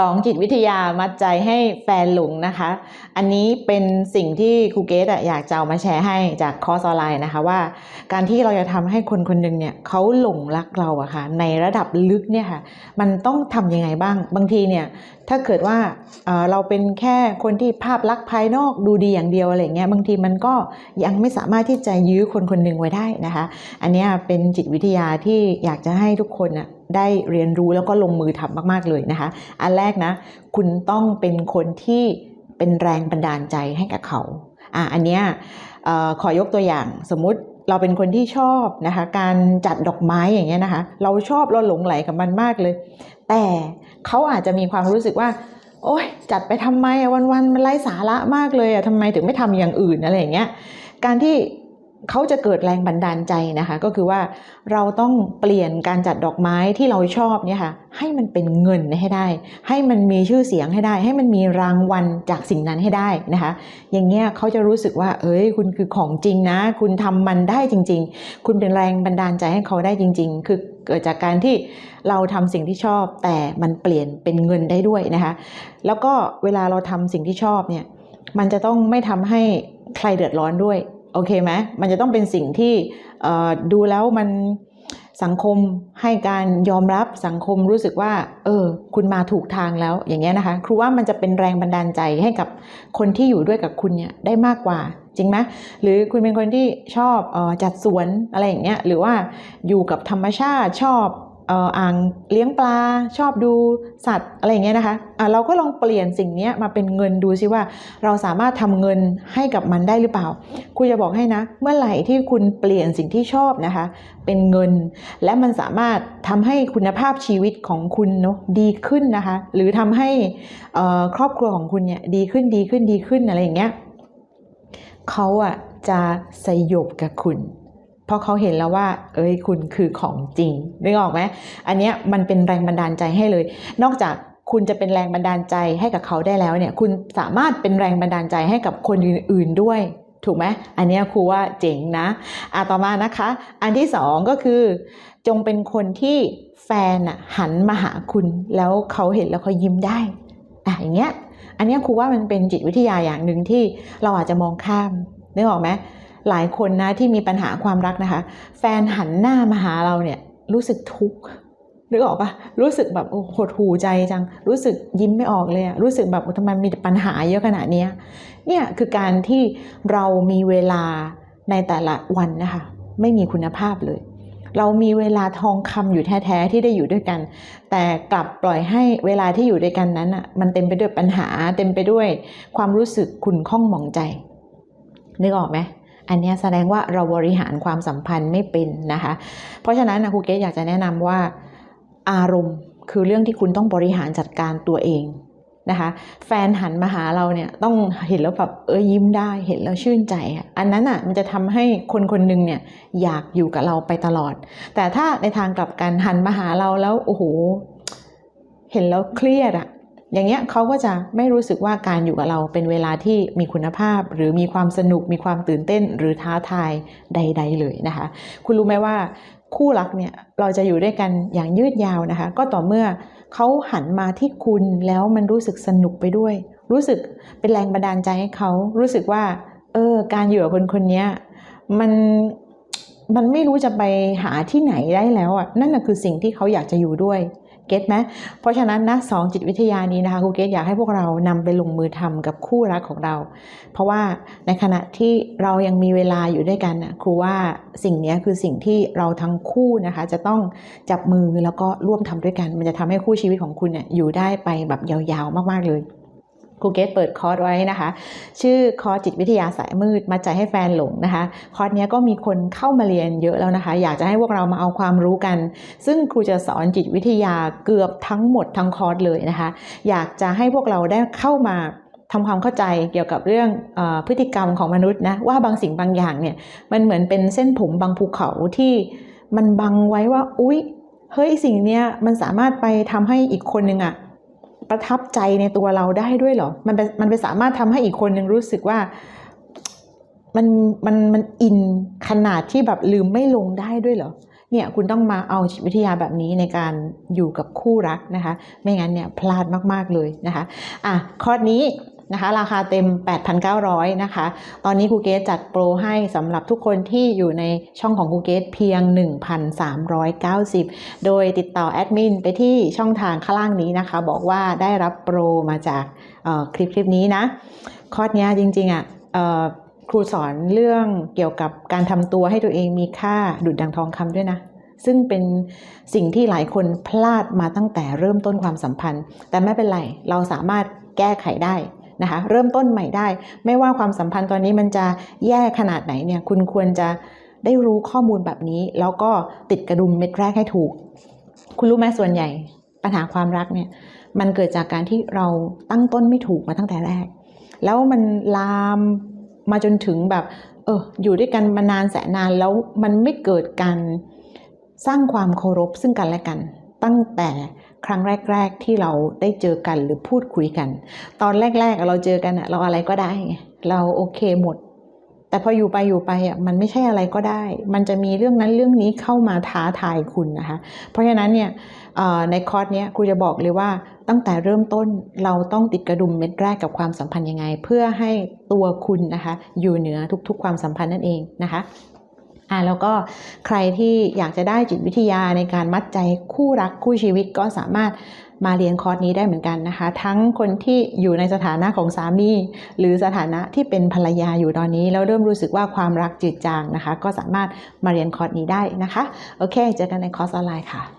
2จิตวิทยามัดใจให้แฟนหลงนะคะ อันนี้เป็นสิ่งที่ครูเกตอยากจะเอามาแชร์ให้จากคอร์สออนไลน์นะคะว่า การที่เราจะทำให้คนคนหนึ่งเนี่ยเขาหลงรักเราอะค่ะในระดับลึกเนี่ยค่ะมันต้องทำยังไงบ้าง บางทีเนี่ยถ้าเกิดว่าเราเป็นแค่คนที่ภาพลักษณ์ภายนอกดูดีอย่างเดียวอะไรเงี้ยบางทีมันก็ยังไม่สามารถที่จะยื้อคนคนหนึ่งไว้ได้นะคะ อันนี้เป็นจิตวิทยาที่อยากจะให้ทุกคนน่ะ ได้เรียนรู้แล้วก็ลงมือทำมาก ๆ เลยนะคะ อันแรกนะ คุณต้องเป็นคนที่เป็นแรงบันดาลใจให้กับเขาอะอันเนี้ยขอยกตัวอย่างสมมติเราเป็นคนที่ชอบนะคะ การจัดดอกไม้อย่างเงี้ยนะคะ เราชอบเราหลงไหลกับมันมากเลย แต่เขาอาจจะมีความรู้สึกว่า โอ๊ยจัดไปทำไมอะวันๆมันไร้สาระมากเลยอะทำไมถึงไม่ทำอย่างอื่นอะไรอย่างเงี้ยการที่ เขาจะเกิดแรงบันดาลใจนะคะ ก็คือว่าเราต้องเปลี่ยนการจัดดอกไม้ที่เราชอบเนี่ยค่ะ ให้มันเป็นเงินให้ได้ ให้มันมีชื่อเสียงให้ได้ ให้มันมีรางวัลจากสิ่งนั้นให้ได้นะคะ อย่างเงี้ยเขาจะรู้สึกว่า เอ้ย คุณคือของจริงนะ คุณทำมันได้จริง ๆ คุณเป็นแรงบันดาลใจให้เขาได้จริง ๆ คือเกิดจากการที่เราทำสิ่งที่ชอบ แต่มันเปลี่ยนเป็นเงินได้ด้วยนะคะ แล้วก็เวลาเราทำสิ่งที่ชอบเนี่ย มันจะต้องไม่ทำให้ใครเดือดร้อนด้วย โอเคไหมมันจะต้องเป็นสิ่งที่ดูแล้วมันสังคมให้การยอมรับสังคมรู้สึกว่า เออ คุณมาถูกทางแล้วอย่างเงี้ยนะคะ ครูว่ามันจะเป็นแรงบันดาลใจให้กับคนที่อยู่ด้วยกับคุณเนี่ยได้มากกว่า จริงไหมหรือคุณเป็นคนที่ชอบออจัดสวนอะไรอย่างเงี้ยหรือว่าอยู่กับธรรมชาติชอบ อ่ออ่างเลี้ยงปลาชอบดูสัตว์อะไรอย่างเงี้ยนะคะอะเราก็ลองเปลี่ยนสิ่งนี้มาเป็นเงินดูซิว่า เราสามารถทำเงินให้กับมันได้หรือเปล่าครูจะบอกให้นะ เมื่อไหร่ที่คุณเปลี่ยนสิ่งที่ชอบนะคะ เป็นเงิน และมันสามารถทำให้คุณภาพชีวิตของคุณเนาะดีขึ้นนะคะ หรือทำให้เอ่อครอบครัวของคุณเนี่ยดีขึ้นดีขึ้นดีขึ้นอะไรอย่างเงี้ยเขาอะจะสยบกับคุณ เพราะเขาเห็นแล้วว่า เอ้ยคุณคือของจริงนึกออกไหมอันเนี้ยมันเป็นแรงบันดาลใจให้เลย นอกจากคุณจะเป็นแรงบันดาลใจให้กับเขาได้แล้วเนี่ย คุณสามารถเป็นแรงบันดาลใจให้กับคนอื่น ๆด้วย ถูกไหมอันเนี้ยครูว่าเจ๋งนะอะต่อมานะคะ อันที่สองก็คือ จงเป็นคนที่แฟนอะหันมาหาคุณ แล้วเขาเห็นแล้วเขายิ้มได้อะอย่างเงี้ย อันเนี้ยครูว่ามันเป็นจิตวิทยาอย่างหนึ่งที่เราอาจจะมองข้ามนึกออกไหม หลายคนนะที่มีปัญหาความรักนะคะ แฟนหันหน้ามาหาเราเนี่ยรู้สึกทุกข์นึกออกปะรู้สึกแบบโอ้หดหูใจจัง รู้สึกยิ้มไม่ออกเลยอะรู้สึกแบบทำไมมีปัญหาเยอะขนาดนี้เนี่ยคือการที่เรามีเวลาในแต่ละวันนะคะ ไม่มีคุณภาพเลย เรามีเวลาทองคำอยู่แท้ๆที่ได้อยู่ด้วยกัน แต่กลับปล่อยให้เวลาที่อยู่ด้วยกันนั้นอะมันเต็มไปด้วยปัญหา เต็มไปด้วยความรู้สึกขุ่นข้องหมองใจนึกออกไหม อันนี้แสดงว่าเราบริหารความสัมพันธ์ไม่เป็นนะคะ เพราะฉะนั้นนะครูเกศอยากจะแนะนำว่าอารมณ์คือเรื่องที่คุณต้องบริหารจัดการตัวเองนะคะแฟนหันมาหาเราเนี่ยต้องเห็นแล้วแบบเออยิ้มได้เห็นแล้วชื่นใจ อันนั้นอะมันจะทำให้คนคนหนึ่งเนี่ยอยากอยู่กับเราไปตลอด แต่ถ้าในทางกลับกันหันมาหาเราแล้วโอ้โหเห็นแล้วเครียดอะ อย่างเงี้ยเขาก็จะไม่รู้สึกว่าการอยู่กับเราเป็นเวลาที่มีคุณภาพ หรือมีความสนุก มีความตื่นเต้น หรือท้าทายใด ๆ เลยนะคะ คุณรู้ไหมว่าคู่รักเนี่ยเราจะอยู่ด้วยกันอย่างยืดยาวนะคะ ก็ต่อเมื่อเขาหันมาที่คุณแล้วมันรู้สึกสนุกไปด้วย รู้สึกเป็นแรงบันดาลใจให้เขารู้สึกว่าเออการอยู่กับคนคนนี้มันมันไม่รู้จะไปหาที่ไหนได้แล้วอะนั่นน่ะคือสิ่งที่เขาอยากจะอยู่ด้วย เก็ตไหมเพราะฉะนั้นนะสองจิตวิทยานี้นะคะครูเกตอยากให้พวกเรานำไปลงมือทำกับคู่รักของเรา เพราะว่าในขณะที่เรายังมีเวลาอยู่ด้วยกันนะครูว่าสิ่งนี้คือสิ่งที่เราทั้งคู่นะคะ จะต้องจับมือแล้วก็ร่วมทำด้วยกัน มันจะทำให้คู่ชีวิตของคุณเนี่ยอยู่ได้ไปแบบยาวๆมากๆเลย ครูเกตเปิดคอร์สไว้นะคะ ชื่อคอร์สจิตวิทยาสายมืดมาใจให้แฟนหลงนะคะ คอร์สนี้ก็มีคนเข้ามาเรียนเยอะแล้วนะคะ อยากจะให้พวกเรามาเอาความรู้กัน ซึ่งครูจะสอนจิตวิทยาเกือบทั้งหมดทั้งคอร์สเลยนะคะ อยากจะให้พวกเราได้เข้ามาทำความเข้าใจเกี่ยวกับเรื่องอพฤติกรรมของมนุษย์นะว่าบางสิ่งบางอย่างเนี่ยมันเหมือนเป็นเส้นผมบางภูเขาที่มันบังไว้ว่า อุ๊ยเฮ้ยสิ่งเนี้ยมันสามารถไปทำให้อีกคนนึงอะ ประทับใจในตัวเราได้ด้วยเหรอ มันเป็นมันไปสามารถทำให้อีกคนนึงรู้สึกว่ามันมันมันอินขนาดที่แบบลืมไม่ลงได้ด้วยเหรอเนี่ยคุณต้องมาเอาจิตวิทยาแบบนี้ในการอยู่กับคู่รักนะคะ ไม่งั้นเนี่ยพลาดมาก ๆ เลยนะคะ อะ ข้อนี้ นะคะราคาเต็ม 8,900นะคะ ตอนนี้ครูเกสจัดโปรให้สำหรับทุกคนที่อยู่ในช่องของครูเกสเพียง 1,390 โดยติดต่อแอดมินไปที่ช่องทางข้างล่างนี้นะคะ บอกว่าได้รับโปรมาจากคลิปคลิปนี้นะ คอร์สนี้จริงๆอะเอ่อครูสอนเรื่องเกี่ยวกับการทำตัวให้ตัวเองมีค่าดุดดังทองคำด้วยนะซึ่งเป็นสิ่งที่หลายคนพลาดมาตั้งแต่เริ่มต้นความสัมพันธ์ แต่ไม่เป็นไร เราสามารถแก้ไขได้ นะคะเริ่มต้นใหม่ได้ ไม่ว่าความสัมพันธ์ตอนนี้มันจะแย่ขนาดไหนเนี่ยคุณควรจะได้รู้ข้อมูลแบบนี้ แล้วก็ติดกระดุมเม็ดแรกให้ถูก คุณรู้ไหมส่วนใหญ่ปัญหาความรักเนี่ยมันเกิดจากการที่เราตั้งต้นไม่ถูกมาตั้งแต่แรก แล้วมันลามมาจนถึงแบบเอออยู่ด้วยกันมานานแสนนานแล้วมันไม่เกิดการสร้างความเคารพซึ่งกันและกัน ตั้งแต่ ครั้งแรก ๆ ที่เราได้เจอกันหรือพูดคุยกัน ตอนแรก ๆ เราเจอกันเราอะไรก็ได้ไงเราโอเคหมด แต่พออยู่ไปอยู่ไปอะมันไม่ใช่อะไรก็ได้ มันจะมีเรื่องนั้นเรื่องนี้เข้ามาท้าทายคุณนะคะ เพราะฉะนั้นเนี่ยในคอร์สเนี้ยครูจะบอกเลยว่าตั้งแต่เริ่มต้นเราต้องติดกระดุมเม็ดแรกกับความสัมพันธ์ยังไง เพื่อให้ตัวคุณนะคะอยู่เหนือทุกๆ ความสัมพันธ์นั่นเองนะคะ อ่าแล้วก็ใครที่อยากจะได้จิตวิทยาในการมัดใจคู่รักคู่ชีวิตก็สามารถมาเรียนคอร์สนี้ได้เหมือนกันนะคะ ทั้งคนที่อยู่ในสถานะของสามี หรือสถานะที่เป็นภรรยาอยู่ตอนนี้ แล้วเริ่มรู้สึกว่าความรักจืดจางนะคะ ก็สามารถมาเรียนคอร์สนี้ได้นะคะ โอเค เจอกันในคอร์สออนไลน์ค่ะ